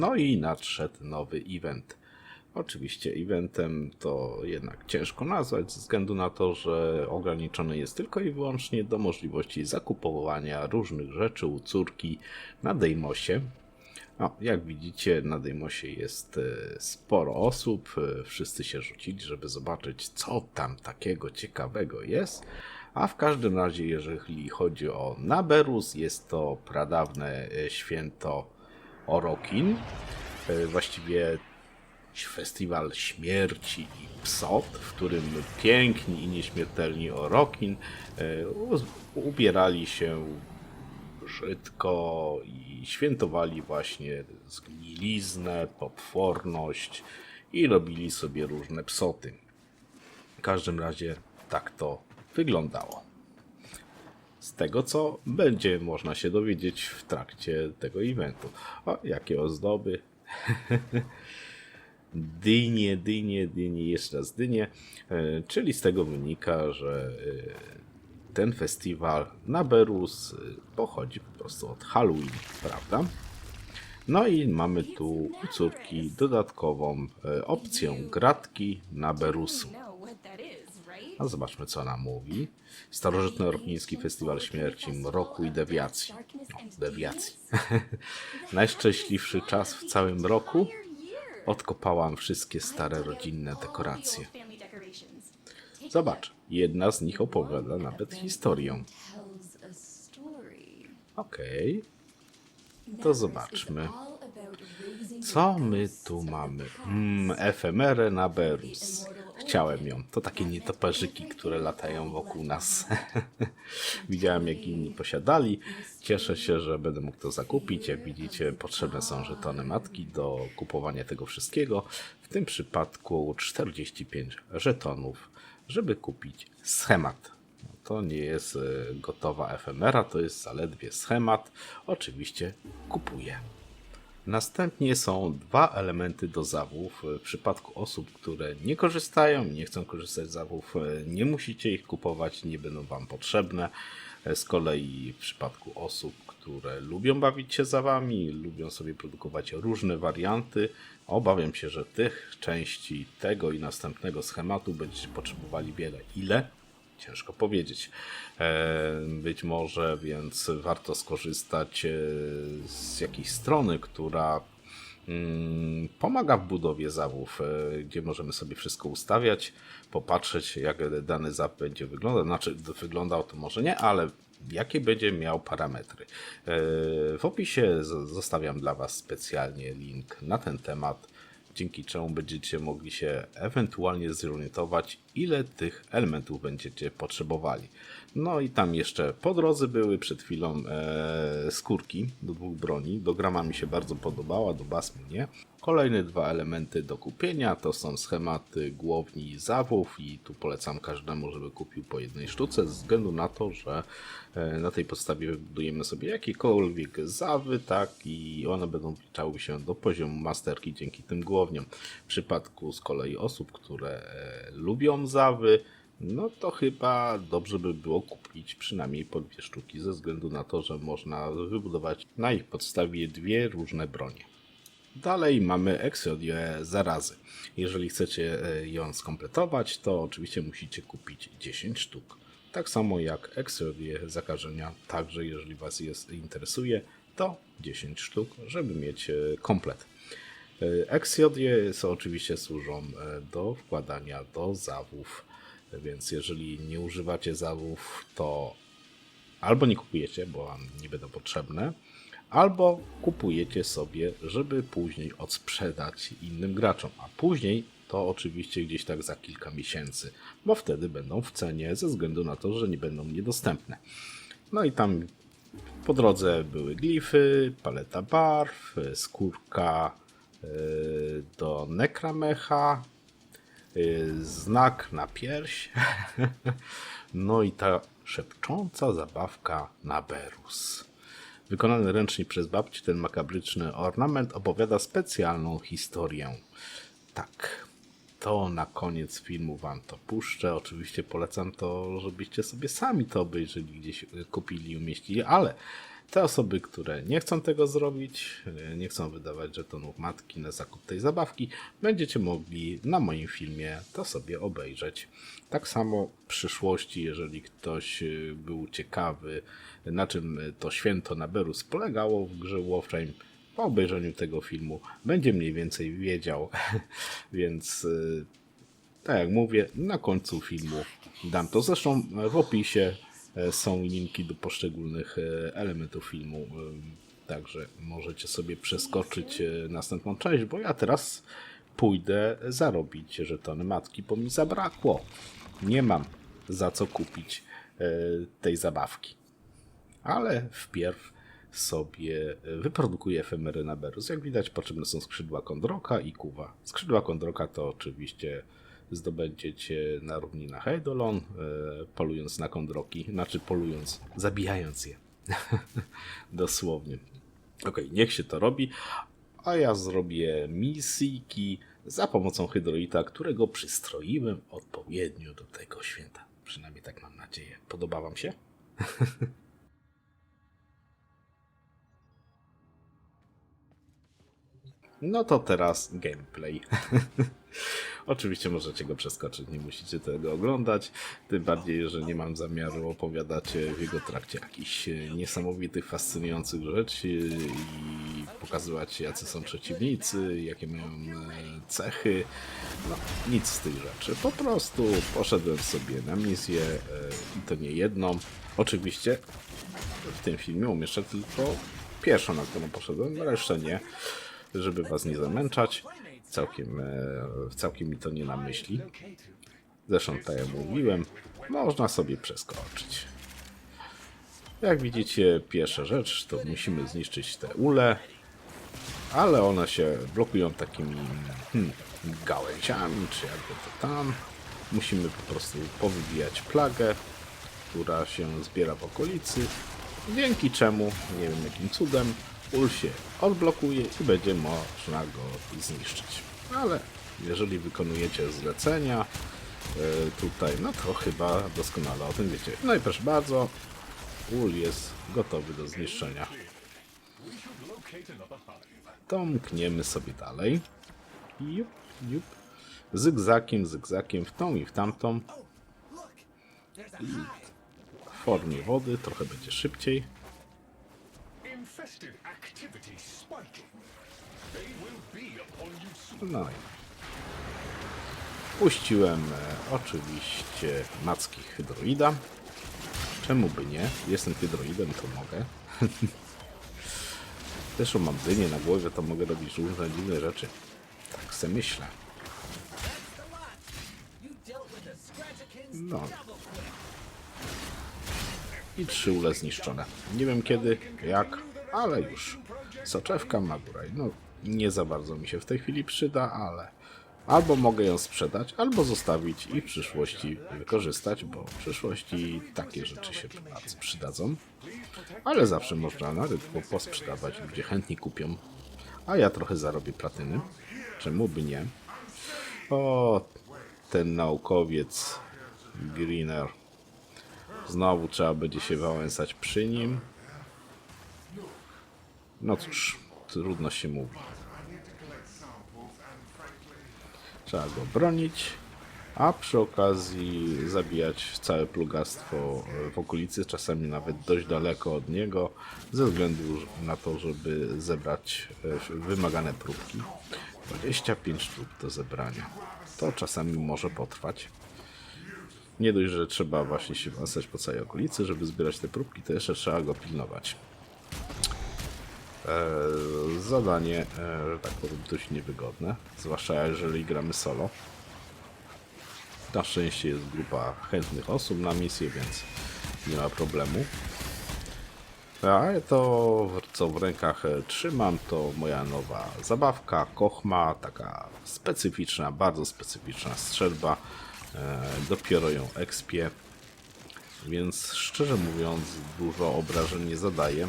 No i nadszedł nowy event. Oczywiście eventem to jednak ciężko nazwać, ze względu na to, że ograniczony jest tylko i wyłącznie do możliwości zakupowania różnych rzeczy u córki na Dejmosie. No, jak widzicie, na Dejmosie jest e, sporo osób. e, Wszyscy się rzucili, żeby zobaczyć, co tam takiego ciekawego jest. A w każdym razie, jeżeli chodzi o Naberus, jest to pradawne e, święto Orokin. E, Właściwie festiwal śmierci i psot, w którym piękni i nieśmiertelni Orokin e, ubierali się brzydko i świętowali właśnie zgniliznę, potworność i robili sobie różne psoty. W każdym razie tak to wyglądało. Z tego, co będzie można się dowiedzieć w trakcie tego eventu. O, jakie ozdoby. dynie, dynie, dynie, jeszcze raz dynie. E, Czyli z tego wynika, że e, ten festiwal Naberus e, pochodzi po prostu od Halloween, prawda? No i mamy tu u córki dodatkową opcję gratki Naberusu. know A zobaczmy, co ona mówi. Starożytny Orkniński Festiwal Śmierci, Mroku i Dewiacji. No, dewiacji. Najszczęśliwszy czas w całym roku. Odkopałam wszystkie stare rodzinne dekoracje. Zobacz, jedna z nich opowiada nawet historię. Okej, to zobaczmy. Co my tu mamy? Mm, efemerę na Berus. Chciałem ją. To takie nietoperzyki, które latają wokół nas. Widziałem, jak inni posiadali. Cieszę się, że będę mógł to zakupić. Jak widzicie, potrzebne są żetony matki do kupowania tego wszystkiego. W tym przypadku 45 żetonów, żeby kupić schemat. No, To nie jest e, gotowa efemera, to jest zaledwie schemat. Oczywiście kupuję. Następnie są dwa elementy do zawów. W przypadku osób, które nie korzystają, nie chcą korzystać z zawów, nie musicie ich kupować, nie będą Wam potrzebne. Z kolei w przypadku osób, które lubią bawić się zawami, lubią sobie produkować różne warianty, obawiam się, że tych części tego i następnego schematu będziecie potrzebowali wiele. Ile? Ciężko powiedzieć. E, Być może, więc warto skorzystać e, z jakiejś strony, która mm, pomaga w budowie zawów, e, gdzie możemy sobie wszystko ustawiać, popatrzeć, jak dany zaw będzie wyglądał. Znaczy, wyglądał to może nie, ale jakie będzie miał parametry. W opisie zostawiam dla Was specjalnie link na ten temat dzięki czemu będziecie mogli się ewentualnie zorientować, ile tych elementów będziecie potrzebowali. No i tam jeszcze po drodze były przed chwilą e, skórki do dwóch broni. Do grama mi się bardzo podobała, do basmu nie. Kolejne dwa elementy do kupienia to są schematy głowni zawów i tu polecam każdemu, żeby kupił po jednej sztuce ze względu na to, że e, na tej podstawie wybudujemy sobie jakiekolwiek zawy, tak i one będą wliczały się do poziomu masterki dzięki tym głowniom. W przypadku z kolei osób, które e, lubią zawy, no to chyba dobrze by było kupić przynajmniej po dwie sztuki, ze względu na to, że można wybudować na ich podstawie dwie różne bronie. Dalej mamy Exodię zarazy. Jeżeli chcecie e, ją skompletować, to oczywiście musicie kupić 10 sztuk. Tak samo jak Exodię zakażenia, także jeżeli Was jest interesuje, to 10 sztuk, żeby mieć e, komplet. E, Exodię są oczywiście służą do wkładania do zawów, więc jeżeli nie używacie zawów, to albo nie kupujecie, bo wam nie będą potrzebne, albo kupujecie sobie, żeby później odsprzedać innym graczom, a później to oczywiście gdzieś tak za kilka miesięcy, bo wtedy będą w cenie ze względu na to, że nie będą niedostępne. No i tam po drodze były glify, paleta barw, skórka yy, do Nekramecha, yy, znak na pierś, no i ta szepcząca zabawka na Berus. Wykonany ręcznie przez babci ten makabryczny ornament opowiada specjalną historię. Tak, to na koniec filmu wam to puszczę. Oczywiście polecam to, żebyście sobie sami to obejrzeli, gdzieś y, kupili i umieścili, ale Te osoby, które nie chcą tego zrobić, e, nie chcą wydawać żetonów matki na zakup tej zabawki, będziecie mogli na moim filmie to sobie obejrzeć. Tak samo w przyszłości, jeżeli ktoś e, był ciekawy, na czym to święto Naberus polegało w grze Warframe, po obejrzeniu tego filmu będzie mniej więcej wiedział, więc e, tak jak mówię, na końcu filmu dam to. Zresztą w opisie są linki do poszczególnych e, elementów filmu, e, także możecie sobie przeskoczyć e, następną część, bo ja teraz pójdę zarobić żetony matki, bo mi zabrakło. Nie mam za co kupić e, tej zabawki. Ale wpierw sobie wyprodukuję efemery na Berus. Jak widać, potrzebne są skrzydła kondroka i kuwa. Skrzydła kondroka to oczywiście zdobędziecie na równinach Eidolon, e, polując na kondroki, znaczy polując, zabijając je. Dosłownie. Okej, niech się to robi, a ja zrobię misijki za pomocą hydroita, którego przystroiłem odpowiednio do tego święta. Przynajmniej tak mam nadzieję. Podoba wam się? No to teraz gameplay. Oczywiście możecie go przeskoczyć, nie musicie tego oglądać. Tym bardziej, że nie mam zamiaru opowiadać w jego trakcie jakichś niesamowitych, fascynujących rzeczy i pokazywać jacy są przeciwnicy, jakie mają e, cechy. No, nic z tych rzeczy. Po prostu poszedłem sobie na misję e, i to nie jedną. Oczywiście w tym filmie umieszczę tylko pierwszą, na którą poszedłem, resztę nie, żeby was nie zamęczać. Całkiem, e, całkiem mi to nie na myśli. Zresztą, tak jak mówiłem, można sobie przeskoczyć. Jak widzicie, pierwsza rzecz to musimy zniszczyć te ule, ale one się blokują takimi hmm, gałęziami, czy jakby to tam. Musimy po prostu powybijać plagę, która się zbiera w okolicy, dzięki czemu, nie wiem jakim cudem, ul się odblokuje i będzie można go zniszczyć. Ale jeżeli wykonujecie zlecenia e, tutaj, no to chyba doskonale o tym wiecie. No i proszę bardzo, ul jest gotowy do zniszczenia. To mkniemy sobie dalej. Jup, jup. Zygzakiem, zygzakiem w tą i w tamtą. I w formie wody trochę będzie szybciej. No i puściłem e, oczywiście macki hydroida. Czemu by nie? Jestem hydroidem, to mogę. Zresztą mam dynię na głowie, to mogę robić różne dziwne rzeczy. Tak se myślę. No. I trzy ule zniszczone. Nie wiem kiedy, jak, ale już. Soczewka Maguraj. No, nie za bardzo mi się w tej chwili przyda, ale albo mogę ją sprzedać, albo zostawić i w przyszłości wykorzystać, bo w przyszłości takie rzeczy się przydadzą. Ale zawsze można na rynku posprzedawać, ludzie chętnie kupią. A ja trochę zarobię platyny. Czemu by nie? O, ten naukowiec Greener. Znowu trzeba będzie się wałęsać przy nim. No cóż, trudno się mówi. Trzeba go bronić, a przy okazji zabijać całe plugastwo w okolicy, czasami nawet dość daleko od niego, ze względu na to, żeby zebrać e, wymagane próbki. 25 sztuk do zebrania. To czasami może potrwać. Nie dość, że trzeba właśnie się wąsać po całej okolicy, żeby zbierać te próbki, to jeszcze trzeba go pilnować. Eee, zadanie, e, że tak powiem, dość niewygodne, zwłaszcza jeżeli gramy solo. Na szczęście jest grupa chętnych osób na misję, więc nie ma problemu. A to, co w rękach e, trzymam, to moja nowa zabawka, Kochma, taka specyficzna, bardzo specyficzna strzelba. E, dopiero ją ekspię, więc szczerze mówiąc dużo obrażeń nie zadaje.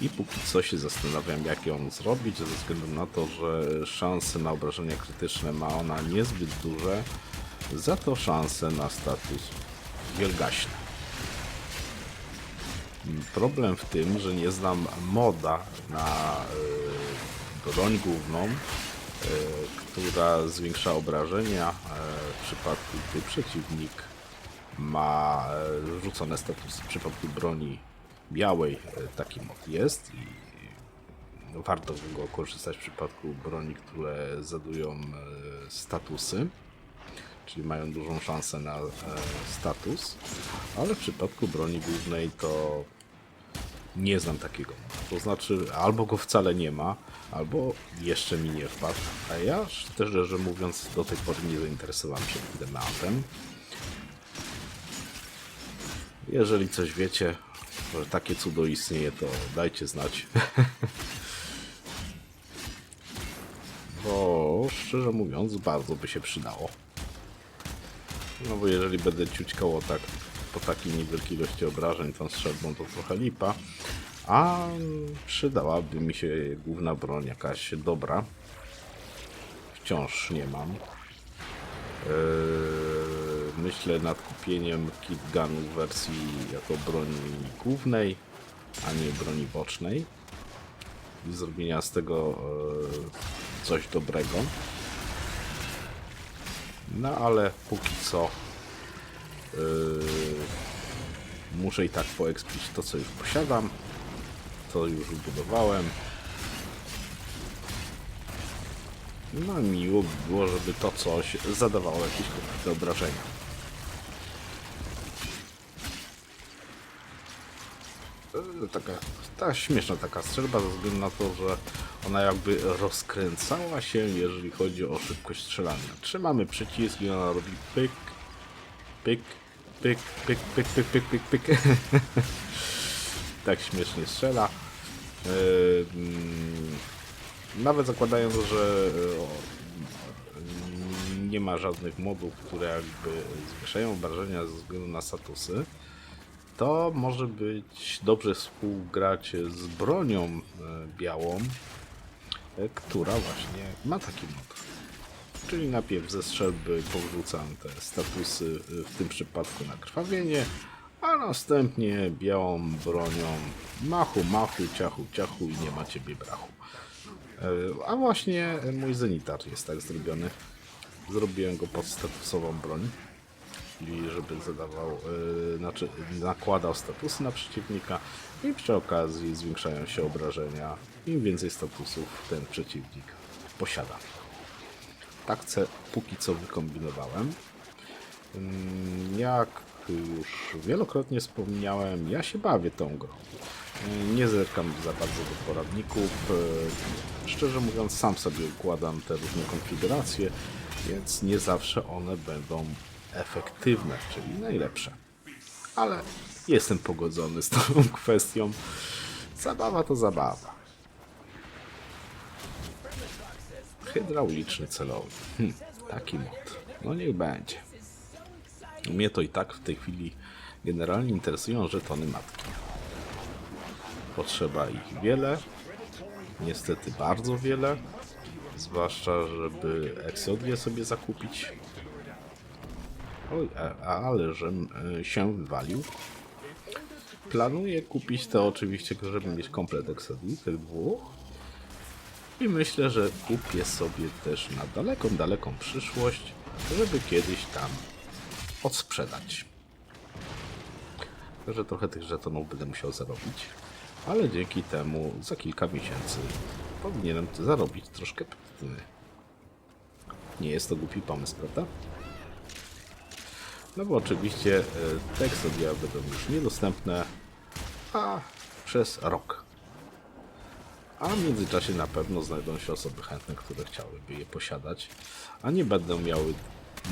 I póki co się zastanawiam, jak ją zrobić, ze względu na to, że szanse na obrażenia krytyczne ma ona niezbyt duże, za to szanse na status wielgaśny. Problem w tym, że nie znam moda na y, broń główną, y, która zwiększa obrażenia y, w przypadku, gdy przeciwnik ma rzucone statusy. W przypadku broni białej y, taki mod jest i warto z go korzystać w przypadku broni, które zadają e, statusy, czyli mają dużą szansę na e, status, ale w przypadku broni głównej to nie znam takiego. To znaczy, albo go wcale nie ma, albo jeszcze mi nie wpadł, a ja szczerze mówiąc do tej pory nie zainteresowałem się tym tematem. Jeżeli coś wiecie, że takie cudo istnieje, to dajcie znać. Bo szczerze mówiąc, bardzo by się przydało. No bo jeżeli będę ciućkało tak po takiej niewielkiej ilości obrażeń tą strzelbą, to trochę lipa. A przydałaby mi się główna broń jakaś dobra. Wciąż nie mam. Eee, myślę nad kupieniem kit gunu w wersji jako broni głównej, a nie broni bocznej. I zrobienia z tego e, coś dobrego. No ale póki co yy, muszę i tak poekspić to, co już posiadam. To już budowałem. No miło by było, żeby to coś zadawało jakieś konkretne obrażenia. E, Taka, ta śmieszna taka strzelba ze względu na to, że ona jakby rozkręcała się, jeżeli chodzi o szybkość strzelania. Trzymamy przycisk i ona robi pyk, pyk, pyk, pyk, pyk, pyk, pyk, pyk, pyk. tak śmiesznie strzela. Mm, Nawet zakładając, że o, nie ma żadnych modów, które jakby zwiększają obrażenia ze względu na statusy, to może być dobrze współgrać z bronią e, białą, e, która właśnie ma taki mod. Czyli najpierw ze strzelby powrzucam te statusy, e, w tym przypadku na krwawienie, a następnie białą bronią machu, machu, ciachu, ciachu i nie ma ciebie brachu. A właśnie mój zenitar jest tak zrobiony. Zrobiłem go pod statusową broń czyli żeby zadawał, yy, znaczy nakładał statusy na przeciwnika i przy okazji zwiększają się obrażenia. Im więcej statusów ten przeciwnik posiada. Tak ce, póki co wykombinowałem. Ym, Jak już wielokrotnie wspomniałem, ja się bawię tą grą. Yy, Nie zerkam za bardzo do poradników. Yy, Szczerze mówiąc, sam sobie układam te różne konfiguracje, więc nie zawsze one będą efektywne, czyli najlepsze. Ale jestem pogodzony z tą kwestią. Zabawa to zabawa. Hydrauliczny celownik. Hm, taki mod. No niech będzie. Mnie to i tak w tej chwili generalnie interesują żetony matki. Potrzeba ich wiele. Niestety bardzo wiele. Zwłaszcza, żeby Exodię sobie zakupić. Oj, ale żem e, się wywalił. Planuję kupić to oczywiście, żeby mieć komplet Exodii, tych dwóch. I myślę, że kupię sobie też na daleką, daleką przyszłość, żeby kiedyś tam odsprzedać. Że trochę tych żetonów będę musiał zarobić, ale dzięki temu za kilka miesięcy powinienem zarobić troszkę platyny. Nie jest to głupi pomysł, prawda? No bo oczywiście e, te Exodia będą już niedostępne, a przez rok. A w międzyczasie na pewno znajdą się osoby chętne, które chciałyby je posiadać, a nie będą miały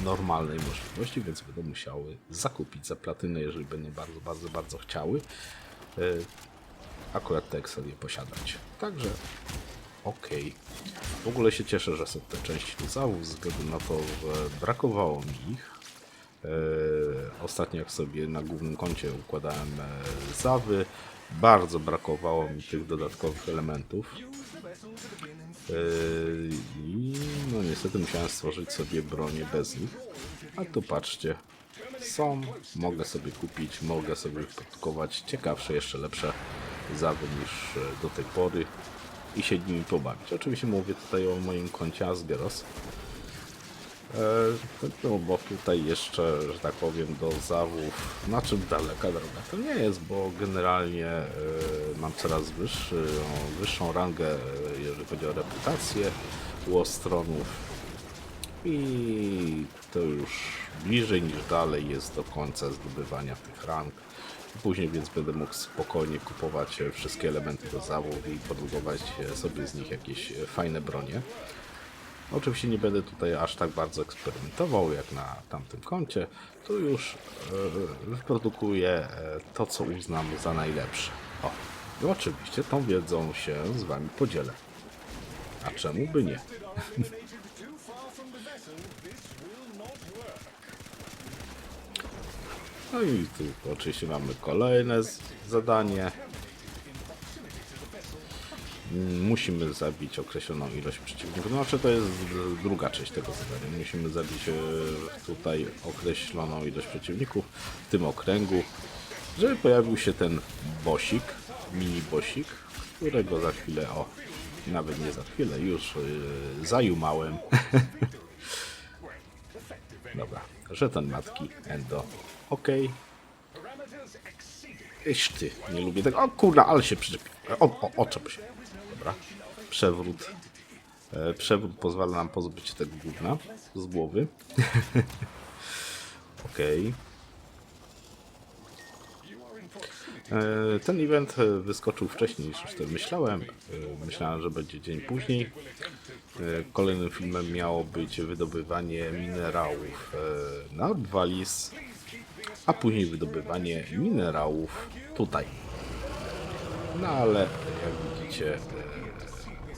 normalnej możliwości, więc będą musiały zakupić za platynę, jeżeli będą bardzo, bardzo, bardzo chciały e, akurat te Exodie posiadać. Także okej. W ogóle się cieszę, że są te części zawów, ze względu na to, że brakowało mi ich. E, Ostatnio jak sobie na głównym koncie układałem e, zawy, bardzo brakowało mi tych dodatkowych elementów. E, I no niestety musiałem stworzyć sobie bronię bez nich. A tu patrzcie, są, mogę sobie kupić, mogę sobie produkować ciekawsze, jeszcze lepsze zawy niż do tej pory i się nimi pobawić. Oczywiście mówię tutaj o moim koncie Asgeros. E, No bo tutaj jeszcze, że tak powiem, do zawów, na czym daleka droga to nie jest, bo generalnie e, mam coraz wyższy, wyższą rangę, jeżeli chodzi o reputację u ostronów i to już bliżej niż dalej jest do końca zdobywania tych rank. Później więc będę mógł spokojnie kupować e, wszystkie elementy do zawów i produkować sobie z nich jakieś fajne bronie. Oczywiście nie będę tutaj aż tak bardzo eksperymentował jak na tamtym koncie. Tu już e, wyprodukuję e, to, co uznam za najlepsze. O, i oczywiście tą wiedzą się z Wami podzielę. A czemu by nie? No i tu oczywiście mamy kolejne zadanie. Musimy zabić określoną ilość przeciwników. Znaczy to jest druga część tego zadania. Musimy zabić e, tutaj określoną ilość przeciwników w tym okręgu, żeby pojawił się ten bosik, mini bosik, którego za chwilę, o, nawet nie za chwilę, już yy, zajumałem. Dobra, żeton matki, endo, exceeded. Iż ty, nie lubię tego. O kurna, ale się przyczepił. O, o, oczep się. Dobra. Przewrót. E, przewrót pozwala nam pozbyć się tego gówna z głowy. Okej. E, Ten event e, wyskoczył wcześniej niż już myślałem. E, Myślałem, że będzie dzień później. E, Kolejnym filmem miało być wydobywanie minerałów e, na Orwalis, a później wydobywanie minerałów tutaj. No ale jak widzicie, e,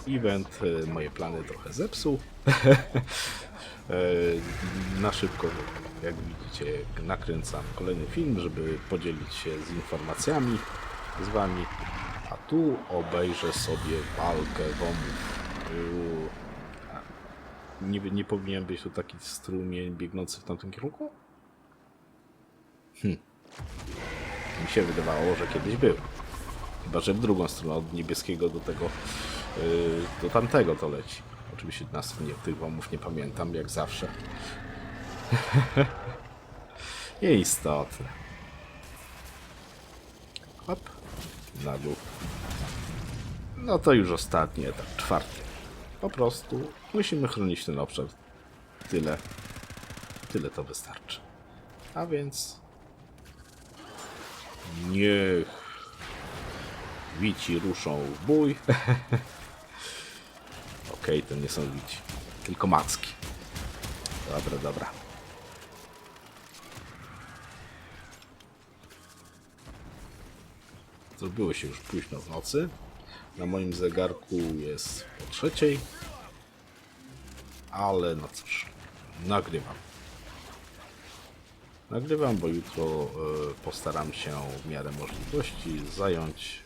event e, moje plany trochę zepsuł. E, Na szybko, jak widzicie, nakręcam kolejny film, żeby podzielić się z informacjami z wami. A tu obejrzę sobie walkę. A Nie, nie powinien być tu taki strumień biegnący w tamtym kierunku? Mi się wydawało, że kiedyś był. Chyba, że w drugą stronę, od niebieskiego do tego, do tamtego to leci. Oczywiście na stronie tych wamów nie pamiętam, jak zawsze. Nieistotne. Hop, na dół. No to już ostatni etap, czwarty. Po prostu musimy chronić ten obszar. Tyle. Tyle to wystarczy. A więc Niech wici ruszą w bój. Okej, to nie są wici, tylko macki. Dobra, dobra. Zrobiło się już późno w nocy. Na moim zegarku jest po trzeciej. Ale no cóż, nagrywam. Nagrywam, bo jutro e, postaram się w miarę możliwości zająć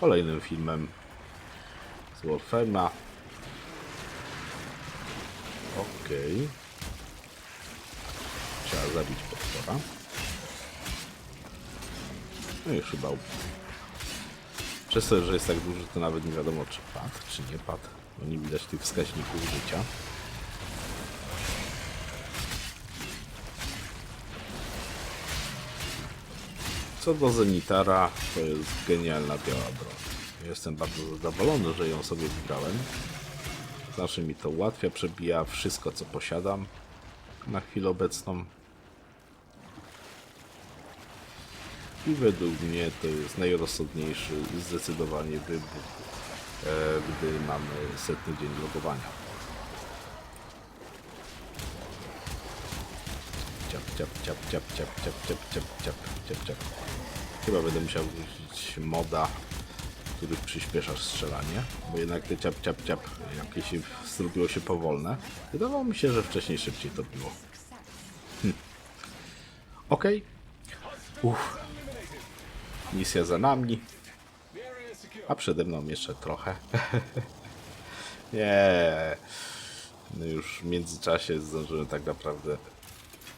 kolejnym filmem z Warframe'a. Okej. Trzeba zabić potwora. No i chyba przez to, że jest tak duży, to nawet nie wiadomo czy padł, czy nie padł. Bo nie widać tych wskaźników życia. Co do Zenitara, to jest genialna biała broń. Jestem bardzo zadowolony, że ją sobie wybrałem. Znaczy mi to ułatwia, przebija wszystko co posiadam na chwilę obecną. I według mnie to jest najrozsądniejszy zdecydowanie wybór, e, gdy mamy setny dzień logowania. Ciap, ciap, ciap, ciap, ciap, ciap, ciap, ciap, ciap, ciap, ciap. Chyba będę musiał wrzucić moda, który przyspiesza strzelanie, bo jednak te ciap, ciap, ciap jakieś zrobiło się powolne. Wydawało mi się, że wcześniej szybciej to było. Hm. Okej. Uff. Misja za nami. A przede mną jeszcze trochę. Nie. No już w międzyczasie zdążyłem tak naprawdę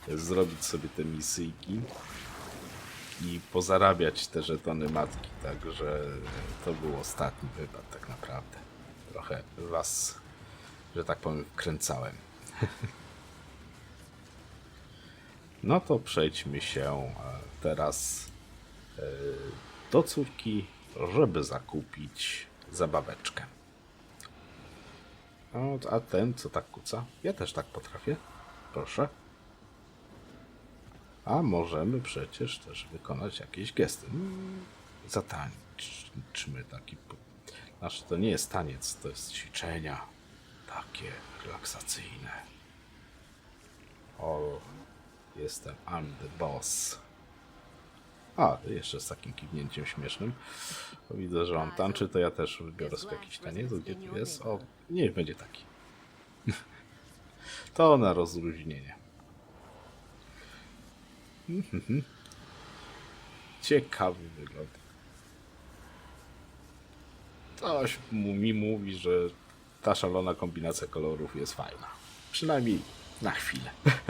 zrobić sobie te misyjki i pozarabiać te żetony matki, także to był ostatni wypad tak naprawdę. Trochę was, że tak powiem, wkręcałem. No to przejdźmy się e, teraz e, do córki, żeby zakupić zabaweczkę. O, a ten co tak kuca? Ja też tak potrafię. Proszę. A możemy przecież też wykonać jakieś gesty. Mm, Zatańczmy taki. Znaczy, to nie jest taniec, to jest ćwiczenia takie relaksacyjne. O, jestem I'm the boss. A, jeszcze z takim kiwnięciem śmiesznym. Widzę, że on tańczy, to ja też wybiorę sobie jakiś taniec. Gdzie tu jest? O, niech będzie taki. To na rozluźnienie. Ciekawy wygląd. Coś mi mówi, że ta szalona kombinacja kolorów jest fajna. Przynajmniej na chwilę.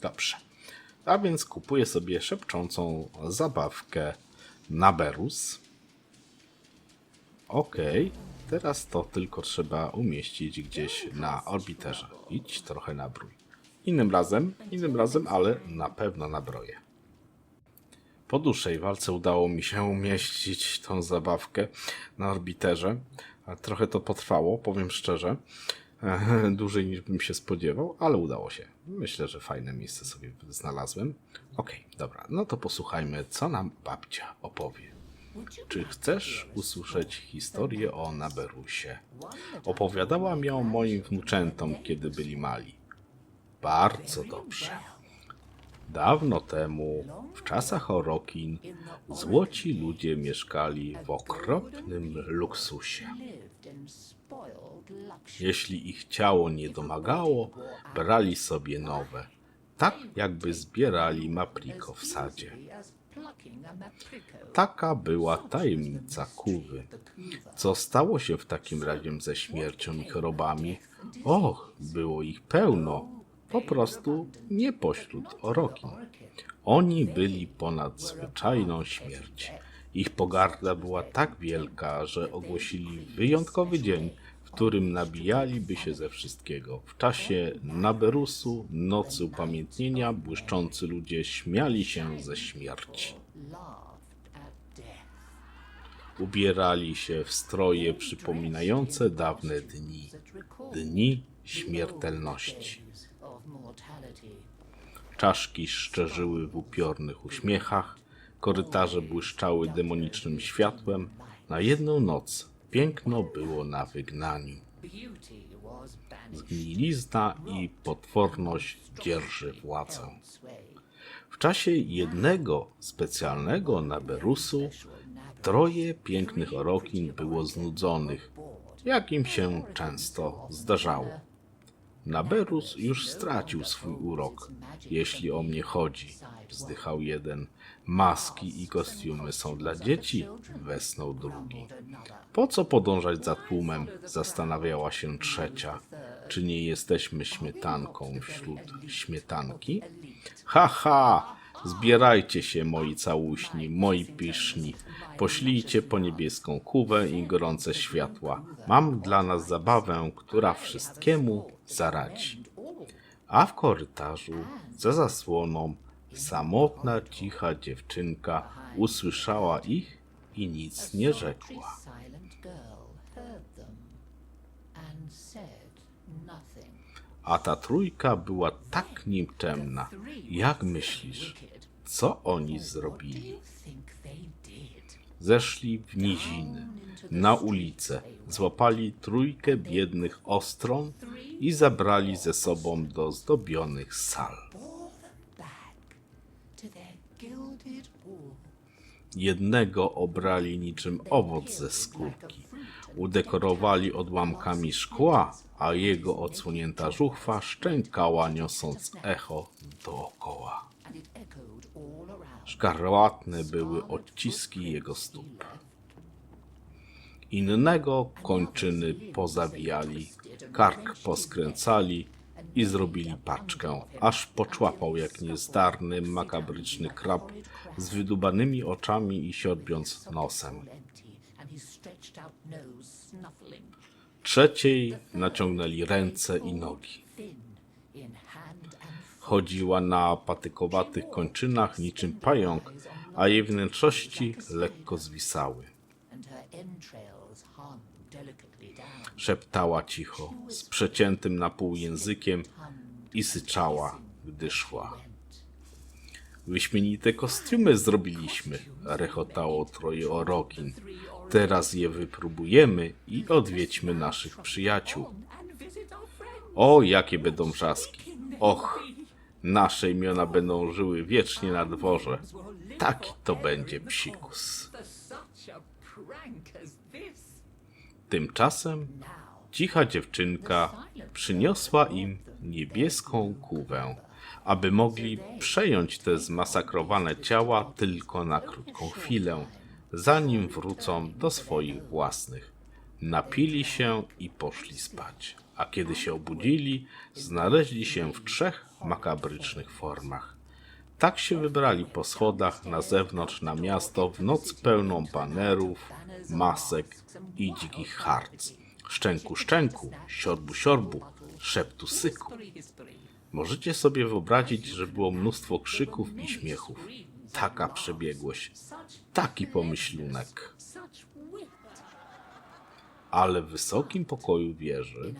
Dobrze. A więc kupuję sobie szepczącą zabawkę Naberus. Okej, teraz to tylko trzeba umieścić gdzieś na orbiterze. Idź trochę na brój. Innym razem, innym razem, ale na pewno nabroję. Po dłuższej walce udało mi się umieścić tą zabawkę na orbiterze. Trochę to potrwało, powiem szczerze. Dłużej niż bym się spodziewał, ale udało się. Myślę, że fajne miejsce sobie znalazłem. Okej, dobra, no to posłuchajmy, co nam babcia opowie. Czy chcesz usłyszeć historię o Naberusie? Opowiadałam ją moim wnuczętom, kiedy byli mali. Bardzo dobrze. Dawno temu, w czasach Orokin, złoci ludzie mieszkali w okropnym luksusie. Jeśli ich ciało nie domagało, brali sobie nowe, tak jakby zbierali mapriko w sadzie. Taka była tajemnica Kuwy. Co stało się w takim razie ze śmiercią i chorobami? Och, było ich pełno. Po prostu nie pośród Orokin. Oni byli ponad zwyczajną śmierć. Ich pogarda była tak wielka, że ogłosili wyjątkowy dzień, w którym nabijaliby się ze wszystkiego. W czasie Naberusu, nocy upamiętnienia, błyszczący ludzie śmiali się ze śmierci. Ubierali się w stroje przypominające dawne dni, dni śmiertelności. Czaszki szczerzyły w upiornych uśmiechach, korytarze błyszczały demonicznym światłem. Na jedną noc piękno było na wygnaniu. Zgnilizna i potworność dzierży władzę. W czasie jednego specjalnego naberusu troje pięknych orokin było znudzonych, jak im się często zdarzało. Naberus już stracił swój urok, jeśli o mnie chodzi, wzdychał jeden. Maski i kostiumy są dla dzieci, wesnął drugi. Po co podążać za tłumem? Zastanawiała się trzecia. Czy nie jesteśmy śmietanką wśród śmietanki? Ha, ha! Zbierajcie się, moi całuśni, moi piszni. Poślijcie po niebieską kuwę i gorące światła. Mam dla nas zabawę, która wszystkiemu zaradzi. A w korytarzu, za zasłoną, samotna, cicha dziewczynka usłyszała ich i nic nie rzekła. A ta trójka była tak nikczemna. Jak myślisz, co oni zrobili? Zeszli w niziny, na ulicę, złapali trójkę biednych ostron i zabrali ze sobą do zdobionych sal. Jednego obrali niczym owoc ze skórki. Udekorowali odłamkami szkła, a jego odsłonięta żuchwa szczękała, niosąc echo dookoła. Szkarłatne były odciski jego stóp. Innego kończyny pozawijali, kark poskręcali i zrobili paczkę, aż poczłapał jak niezdarny, makabryczny krab z wydubanymi oczami i siodbiąc nosem. Trzeciej naciągnęli ręce i nogi. Chodziła na patykowatych kończynach niczym pająk, a jej wnętrzności lekko zwisały. Szeptała cicho, z przeciętym na pół językiem i syczała, gdy szła. Wyśmienite kostiumy zrobiliśmy, rechotało troje orokin. Teraz je wypróbujemy i odwiedźmy naszych przyjaciół. O, jakie będą wrzaski! Och, nasze imiona będą żyły wiecznie na dworze. Taki to będzie psikus. Tymczasem cicha dziewczynka przyniosła im niebieską kuwę, aby mogli przejąć te zmasakrowane ciała tylko na krótką chwilę, zanim wrócą do swoich własnych. Napili się i poszli spać, a kiedy się obudzili, znaleźli się w trzech makabrycznych formach. Tak się wybrali po schodach na zewnątrz na miasto w noc pełną banerów, masek i dzikich harc. Szczęku, szczęku, siorbu, siorbu, szeptu, syku. Możecie sobie wyobrazić, że było mnóstwo krzyków i śmiechów. Taka przebiegłość, taki pomyślunek. Ale w wysokim pokoju wieży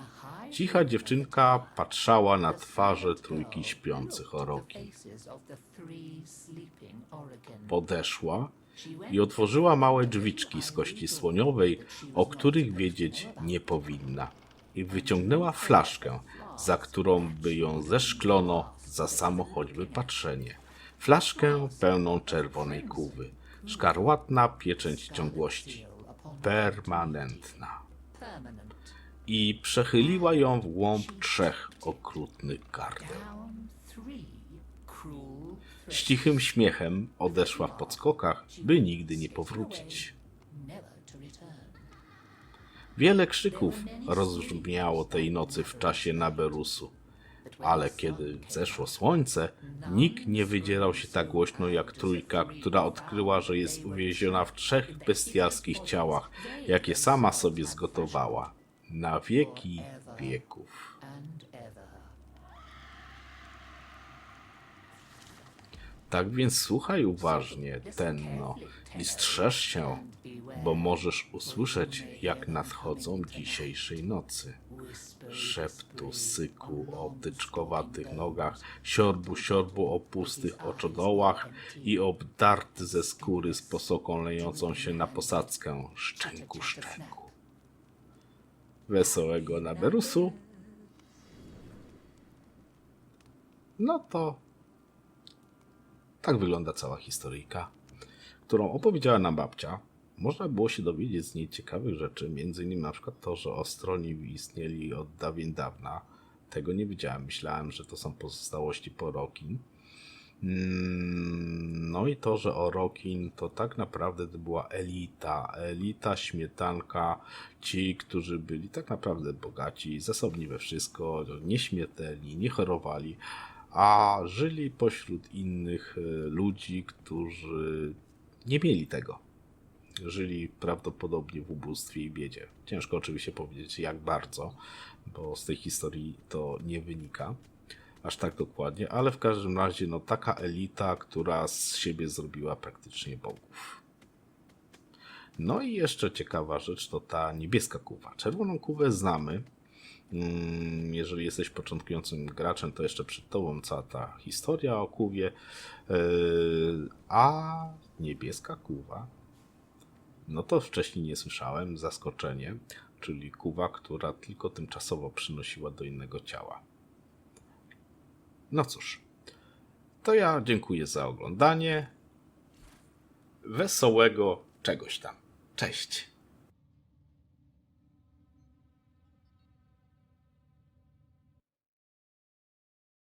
cicha dziewczynka patrzała na twarze trójki śpiących oroki. Podeszła i otworzyła małe drzwiczki z kości słoniowej, o których wiedzieć nie powinna. I wyciągnęła flaszkę, za którą by ją zeszklono za samo choćby patrzenie. Flaszkę pełną czerwonej kuwy. Szkarłatna pieczęć ciągłości. Permanentna. Permanent. I przechyliła ją w głąb trzech okrutnych gardeł. Z cichym śmiechem odeszła w podskokach, by nigdy nie powrócić. Wiele krzyków rozbrzmiało tej nocy w czasie Naberusu, ale kiedy zeszło słońce, nikt nie wydzierał się tak głośno jak trójka, która odkryła, że jest uwięziona w trzech bestialskich ciałach, jakie sama sobie zgotowała. Na wieki wieków. Tak więc słuchaj uważnie, Tenno, i strzeż się, bo możesz usłyszeć, jak nadchodzą dzisiejszej nocy. Szeptu, syku o tyczkowatych nogach, siorbu, siorbu o pustych oczodołach i obdarty ze skóry z posoką lejącą się na posadzkę, szczęku, szczęku. Wesołego Naberusu. No to tak wygląda cała historyjka, którą opowiedziała nam babcia. Można było się dowiedzieć z niej ciekawych rzeczy, między innymi na przykład to, że Ostroni istnieli od dawien dawna. Tego nie wiedziałem, myślałem, że to są pozostałości Porokin. Mm, No i to, że Orokin to tak naprawdę to była elita, elita, śmietanka, ci, którzy byli tak naprawdę bogaci, zasobni we wszystko, nieśmiertelni, nie chorowali, a żyli pośród innych e, ludzi, którzy nie mieli tego. Żyli prawdopodobnie w ubóstwie i biedzie. Ciężko oczywiście powiedzieć jak bardzo, bo z tej historii to nie wynika aż tak dokładnie, ale w każdym razie no taka elita, która z siebie zrobiła praktycznie bogów. No i jeszcze ciekawa rzecz to ta niebieska kuwa. Czerwoną kuwę znamy. Mm, Jeżeli jesteś początkującym graczem, to jeszcze przed tobą cała ta historia o kuwie. Yy, A niebieska kuwa, no to wcześniej nie słyszałem. Zaskoczenie, czyli kuwa, która tylko tymczasowo przynosiła do innego ciała. No cóż, to ja dziękuję za oglądanie. Wesołego czegoś tam. Cześć.